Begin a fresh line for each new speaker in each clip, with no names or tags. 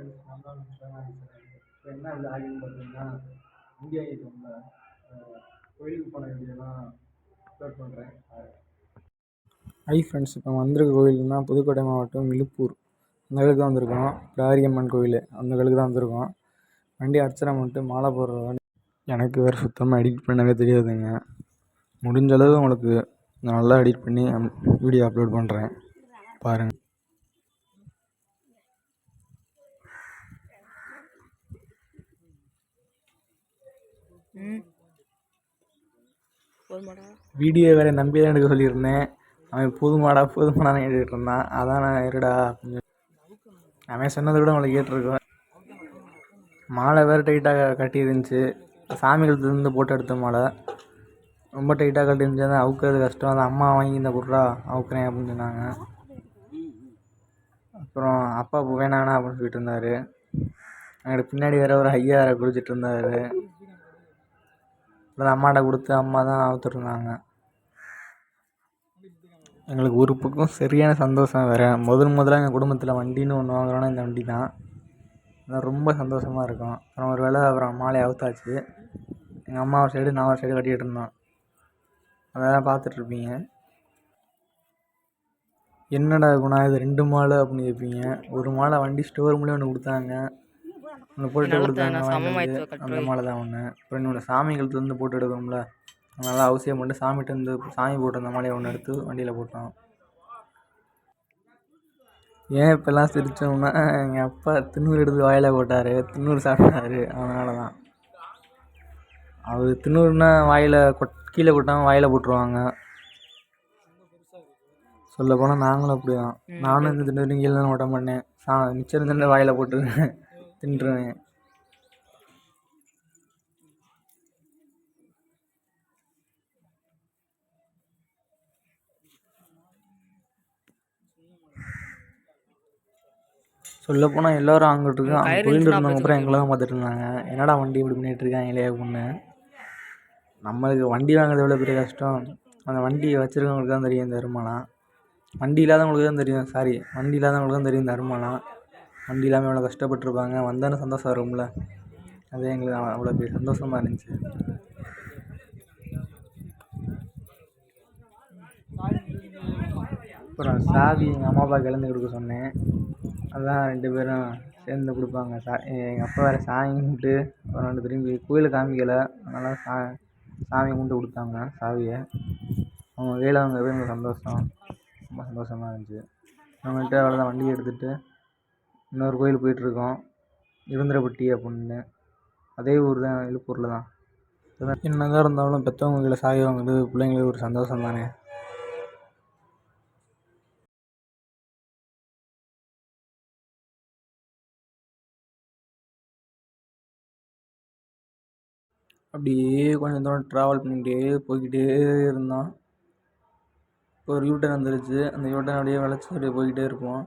Friends இப்போ என்ன விளாகின்னு பார்த்தீங்கன்னா இந்தியா ஐட்டமில் கோயிலுக்கு போன வீடியோலாம் அப்லோட் பண்ணுறேன் ஹை ஃப்ரெண்ட்ஸ் இப்போ வந்திருக்க கோயில்னா புதுக்கோட்டை மாவட்டம் விழுப்பூர். அந்த கோயிலுக்கு தான் வந்திருக்கோம். பிடாரியம்மன் கோயில் அந்த கோயிலுக்கு தான் வந்திருக்கோம். வண்டி அர்ச்சனை பண்ணிட்டு மாலை போடுறவன் எனக்கு வேறு சுத்தமாக எடிட் பண்ணவே தெரியாதுங்க. முடிஞ்சளவு உங்களுக்கு நான் நல்லா எடிட் பண்ணி வீடியோ அப்லோட் பண்ணுறேன் பாருங்கள் வீடியோ வேற நம்பி தான் எடுக்க சொல்லியிருந்தேன். அவன் போதுமாடா போதுமாடான்னு கேட்டுட்டு இருந்தான். அதான் நான் இருடா. அப்படின்னு சொல்லி- அவன் சொன்னதை விட அவளை கேட்டிருக்கேன் மாலை வேறு டைட்டாக கட்டி இருந்துச்சு சாமி கழுத்துலேருந்து போட்டு எடுத்த மாலை. ரொம்ப டைட்டாக கட்டி இருந்துச்சு அதான் அவுக்கிறது கஷ்டம். அதை அம்மா வாங்கி இந்த குட்ரா அவுக்குறேன் அப்படின்னு சொன்னாங்க. அப்புறம் அப்பா இப்போ வேணாண்ணா அப்படின்னு சொல்லிட்டு இருந்தார். அங்கிட்டு பின்னாடி வேற ஒரு ஐயா வேற இருந்தார். அப்புறம் அம்மாட்ட கொடுத்து அம்மா தான் அவுழ்த்துட்ருந்தாங்க எங்களுக்கு ஒரு பக்கம் சரியான சந்தோஷம் வேறு. முதல் முதல்ல எங்கள் குடும்பத்தில் வண்டின்னு ஒன்று வாங்குறோன்னா இந்த வண்டி தான். அதான் ரொம்ப சந்தோஷமாக இருக்கும். அப்புறம் ஒரு வேளை அப்புறம் மாலையை அவுத்தாச்சு. எங்கள் அம்மா ஒரு சைடு நான் ஒரு சைடு கட்டிகிட்டு இருந்தோம். அதெல்லாம் பார்த்துட்ருப்பீங்க என்னடா குணா இது ரெண்டு மாலை அப்படின்னு கேட்பீங்க ஒரு மாலை வண்டி ஸ்டோர் மூலியம் ஒன்று கொடுத்தாங்க. ஒன்று போட்டு கொடுத்தாங்க. அந்த மாலை தான் ஒன்று அப்புறம் இன்னொன்று சாமி கழுத்துலேருந்து போட்டு எடுக்கணும்ல. அதனால் அவசியம் பண்ணிட்டு சாமிகிட்ட இருந்து சாமி போட்டு அந்த மாலையை ஒன்று எடுத்து வண்டியில் போட்டோம். ஏன் இப்போல்லாம் சிரித்தோம்னா எங்கள் அப்பா திண்ணூறு எடுத்து வாயில் போட்டார். திண்ணூறு சாப்பிட்டாரு. அதனால தான் அவர் திண்ணூறுனா வாயில் கொட் கீழே கொட்டாமல் வாயில் போட்டுருவாங்க. சொல்ல போனால் நாங்களும் அப்படி தான் நானும் இந்த திண்ணூறு கீழே தான் ஓட்ட மாட்டேன் சா மிச்சம் இருந்த வாயில் போட்டு. தின்றுவேன் சொல்லப்போனால் எல்லாரும் அங்கிட்டு இருக்கு அங்கே போயிட்டு இருந்தவங்க அப்புறம்
அப்ப
எங்களை தான் பார்த்துட்டு இருந்தாங்க என்னடா வண்டி இப்படி பண்ணிட்டு இருக்காங்களே அப்படின்னு நம்மளுக்கு வண்டி வாங்குறது எவ்வளோ பெரிய கஷ்டம்? அந்த வண்டி வச்சுருக்கவங்களுக்கு தான் தெரியும் இந்த அருமைலாம். வண்டி இல்லாதவங்களுக்கு தான் தெரியும். சாரி வண்டி இல்லாதவங்களுக்கு தான் தெரியும் இந்த வண்டி இல்லாமல் எவ்வளோ கஷ்டப்பட்டுருப்பாங்க. வந்தாலும் சந்தோஷம் வரும்ல? அது எங்களுக்கு அவ்வளோ பெரிய சந்தோஷமாக இருந்துச்சு. அப்புறம் சாவி எங்கள் அம்மா அப்பா கிளந்து கொடுக்க சொன்னேன். அதான் ரெண்டு பேரும் சேர்ந்து கொடுப்பாங்க. சா எங்கள் அப்பா வேறு சாமி கும்பிட்டு அப்புறம் ரெண்டு திரும்பி கோயிலை காமிக்கலை. அதனால் சா சாமி கும்பிட்டு கொடுத்தாங்க சாவியை. அவங்க கையில் வாங்குறது எங்களுக்கு சந்தோஷம். ரொம்ப சந்தோஷமாக இருந்துச்சு. அவங்கள்ட்ட அவ்வளோதான் வண்டியை எடுத்துகிட்டு இன்னொரு கோயில் போயிட்டுருக்கோம். இருந்திரப்பட்டி அப்படின்னு. அதே ஊர் தான் எழுப்பூரில் தான். என்ன தான் இருந்தாலும் பெற்றவங்க கையில் சாவி வாங்குறது பிள்ளைங்களுக்கு ஒரு சந்தோஷம் தானே. அப்படியே கொஞ்சம் தூரம் ட்ராவல் பண்ணிக்கிட்டே போய்கிட்டே இருந்தோம். இப்போ ஒரு யூட்டன் வந்துருச்சு. அந்த யூட்டன் அப்படியே வளைச்சி அப்படியே போய்கிட்டே இருப்போம்.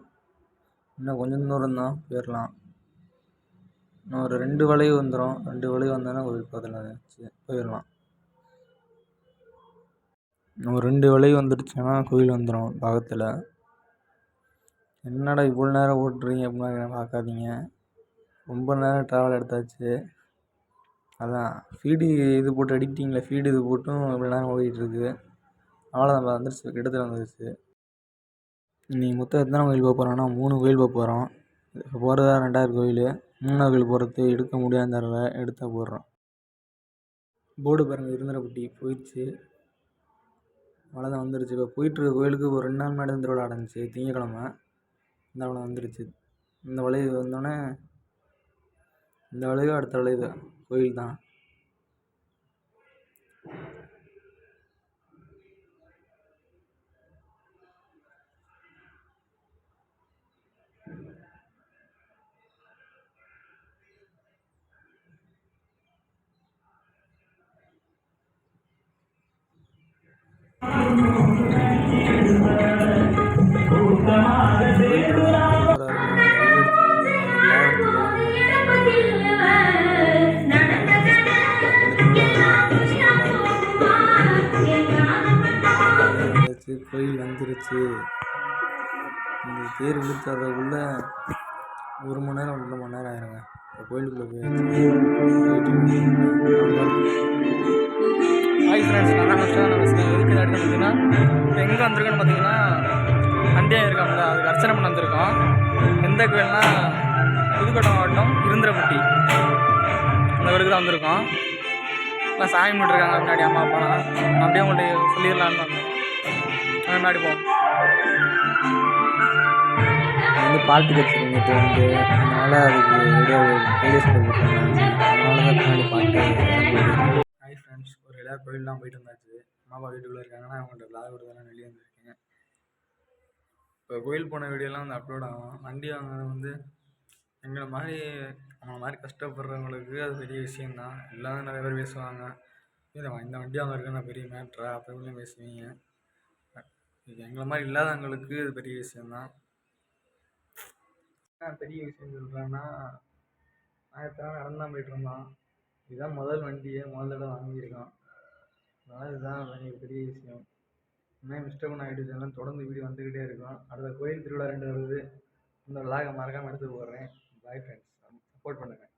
இன்னும் கொஞ்சம் தூரம் தான் போயிடலாம் இன்னும் ஒரு ரெண்டு வளைவு வந்துடும் ரெண்டு வளைவு வந்தோன்னே கோயில் பக்கத்தில் போயிடலாம் இன்னும் ஒரு ரெண்டு வளைவு வந்துடுச்சுன்னா கோயில் வந்துடும் பக்கத்தில். என்னடா இவ்வளோ நேரம் ஓட்டுறீங்க அப்படின்னா பார்க்காதீங்க. ரொம்ப நேரம் ட்ராவல் எடுத்தாச்சு. அதான் ஃபீடு இது போட்டு எடிட்டிங்கில் ஃபீடு இது போட்டும் இவ்வளோ நேரம் ஓடிட்டுருக்கு அவ்வளோதான் வந்துருச்சு கிட்டத்தட்ட வந்துருச்சு. நீ மொத்தம் எத்தனை கோயில் போக போகிறோன்னா மூணு கோயில் போக போகிறோம் இப்போ போகிறதா ரெண்டாயிரம் கோயில். மூணாவது கோயில் போகிறது எடுக்க முடியாத தடவை எடுத்தால் போடுறோம். போர்டு பாருங்கள் இருந்தரப்பட்டி போயிடுச்சு. அவ்வளோதான் வந்துருச்சு. இப்போ போயிட்டுருக்க கோயிலுக்கு ஒரு ரெண்டு நாள் முன்னாடி திருவிழா நடந்துச்சு திங்கக்கிழமை. இந்த அவ்வளோ வந்துருச்சு. இந்த வளைவு வந்தோடனே இந்த வளைவு அடுத்த வளைவு கோயில் தான் கோயில் வந்துருச்சு. இந்த தேர் இழுத்து வர்றதுக்குள்ள ஒரு மணி நேரம் ரெண்டு மணி நேரம் ஆயிருங்க. இப்போ கோயிலுக்குள்ளே போய்
ஹாய் ஃப்ரெண்ட்ஸ் நான் தான் நம்ம எதுக்கு இந்த பார்த்தீங்கன்னா இப்போ எங்கே வந்திருக்கோன்னு பார்த்தீங்கன்னா அண்டியா இருக்காங்களா அதுக்கு அர்ச்சனை பண்ண வந்திருக்கோம். எந்த கோயில்னா புதுக்கோட்டை மாவட்டம் இருந்திரப்பட்டி. அந்த ஊருக்கு தான் வந்திருக்கோம். இப்போ சாமி பண்ணிட்டுருக்காங்க முன்னாடி அம்மா அப்பாலாம். அப்படியே உங்கள்கிட்ட சொல்லிடலான்னு வந்தோம் முன்னாடி போவோம்.
வந்து பாட்டு கட்சி வந்து அதனால் அதுக்கு ரேடியோ ரேடியோ ஸ்கூல் அதனால தான் பின்னாடி பாட்டு எல்லாரும் எல்லா கோயிலெலாம் போயிட்டு வந்தாச்சு அம்மா அப்பா வீட்டுக்குள்ளே இருக்காங்கன்னா அவங்கள்ட்ட விளாக் வெளியே வந்துருக்கீங்க. இப்போ கோயில் போன வீடியோலாம் வந்து அப்லோட் ஆகும். வண்டி வாங்கினது வந்து எங்களை மாதிரி அவங்கள மாதிரி கஷ்டப்படுறவங்களுக்கு அது பெரிய விஷயந்தான் எல்லாரும் நிறைய பேர் பேசுவாங்க. இந்த இந்த வண்டி வாங்கிருக்கேன் பெரிய மேட்ரா அப்படி இப்படின்னு பேசுவீங்க. இது எங்களை மாதிரி இல்லாதவங்களுக்கு இது பெரிய விஷயந்தான் பெரிய விஷயம் சொல்கிறேன்னா நான் எத்தனை நடந்தான் தான் போயிட்டு இருந்தோம் இதுதான் முதல் வண்டியை முதல் தடவை வாங்கியிருக்கோம். அதனால் இதுதான் பெரிய விஷயம். இன்னும் மிஸ்டர் பண்ண ஐடியாலாம் தொடர்ந்து வீடியோ வந்துக்கிட்டே இருக்கும். அடுத்த கோயில் திருவிழா ரெண்டு வருது. இந்த லாகை மறக்காமல் எடுத்து போடுறேன். பாய் ஃப்ரெண்ட்ஸ் சப்போர்ட் பண்ணுங்கள்